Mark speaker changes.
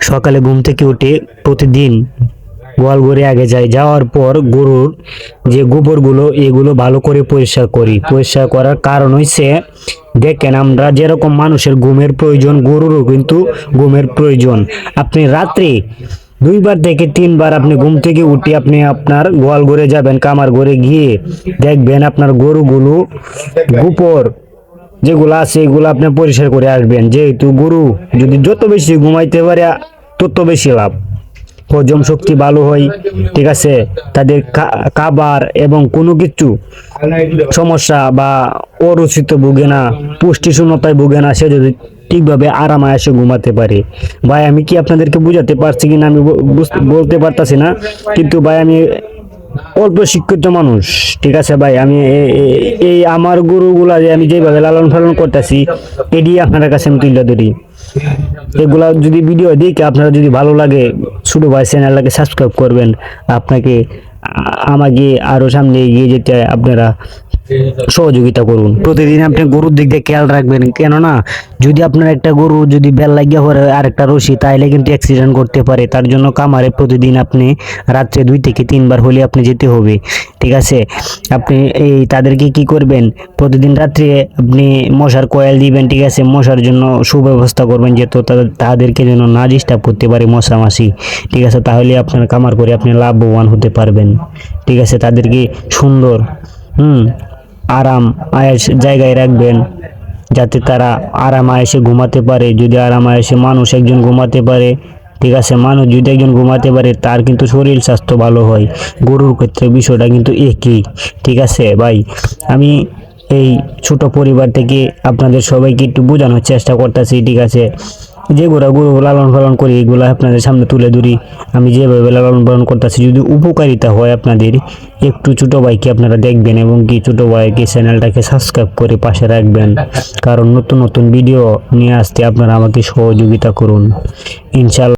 Speaker 1: সকালে ঘুম থেকে উঠে প্রতিদিন গোয়াল ঘরে আগে যাই। যাওয়ার পর গরুর যে গোবরগুলো, এগুলো ভালো করে পরিষ্কার করি। পরিষ্কার করার কারণ হচ্ছে দেখেন আমরা যেরকম মানুষের ঘুমের প্রয়োজন, গরুরও কিন্তু ঘুমের প্রয়োজন। আপনি রাত্রে দুইবার থেকে তিনবার আপনি ঘুম থেকে উঠে আপনি আপনার গোয়াল ঘরে যাবেন কামার ঘরে গিয়ে দেখবেন আপনার গরুগুলো গোপর যেগুলো আছে এগুলো আপনি পরিষ্কার করে আসবেন। যেহেতু গরু যদি যত বেশি ঘুমাইতে পারে, তত বেশি লাভ। হজম শক্তি ভালো হয়, ঠিক আছে? তাদের খাবার এবং কোনো কিছু সমস্যা বা অরুচিত ভুগে না পুষ্টি শূন্যতায় ভুগে না, সে যদি ঠিকভাবে আরামে এসে ঘুমাতে পারে। ভাই, আমি কি আপনাদেরকে বুঝাতে পারছি কিনা? আমি বলতে পারতাছি না। কিন্তু ভাই, আমি অল্প শিক্ষিত মানুষ, ঠিক আছে ভাই? আমি এই আমার গরুগুলা যে আমি যেভাবে লালন পালন করতেছি, এটি আপনার কাছে আমি তুলে ধরি। এগুলা যদি ভিডিও দেখে আপনারা যদি ভালো লাগে, ছোট ভাই চ্যানেলটাকে সাবস্ক্রাইব করবেন। আপনাকে আমাকে আরও সামনে এগিয়ে যেতে আপনারা। সহযোগিতা করুন। প্রতিদিন আপনি গরুর দিক দিয়ে খেয়াল রাখবেন, কেননা যদি আপনার একটা গরু যদি বেল লাগিয়ে পরে আরেকটা রশি তাহলে কিন্তু অ্যাক্সিডেন্ট করতে পারে। তার জন্য কামারে প্রতিদিন আপনি রাত্রে দুই থেকে তিনবার হলে আপনি যেতে হবে। ঠিক আছে? আপনি এই তাদেরকে কি করবেন? প্রতিদিন রাত্রে আপনি মশার কয়েল দিবেন, ঠিক আছে? মশার জন্য সুব্যবস্থা করবেন যেহেতু তাদের- তাদেরকে যেন না ডিস্টার্ব করতে পারে মশা মাসি ঠিক আছে? তাহলে আপনার কামার করে আপনি লাভবান হতে পারবেন। ঠিক আছে? তাদেরকে সুন্দর, হুম? আরাম আয়েস জায়গায় রাখবেন, যাতে তারা আরাম আয়েসে ঘুমাতে পারে। যদি আরাম আয়েসে মানুষ একজন ঘুমাতে পারে, ঠিক আছে, মানুষ যদি একজন ঘুমাতে পারে, তার কিন্তু শরীর স্বাস্থ্য ভালো হয়। গরুর ক্ষেত্রে বিষয়টা কিন্তু একই, ঠিক আছে, ভাই? আমি এই ছোট পরিবার থেকে আপনাদের সবাইকে একটু বোঝানোর চেষ্টা করতেছি, ঠিক আছে? যেগুলো গরু লালন পালন করি, এগুলো আপনাদের সামনে তুলে ধরি। আমি যেভাবে লালন পালন করতেছি, যদি উপকারিতা হয় আপনাদের, একটু ছোটো ভাইকে আপনারা দেখবেন এবং কি ছোটো ভাইকে চ্যানেলটাকে সাবস্ক্রাইব করে পাশে রাখবেন। কারণ নতুন নতুন ভিডিও নিয়ে আসতে আপনারা আমাকে সহযোগিতা করুন। ইনশাল্লাহ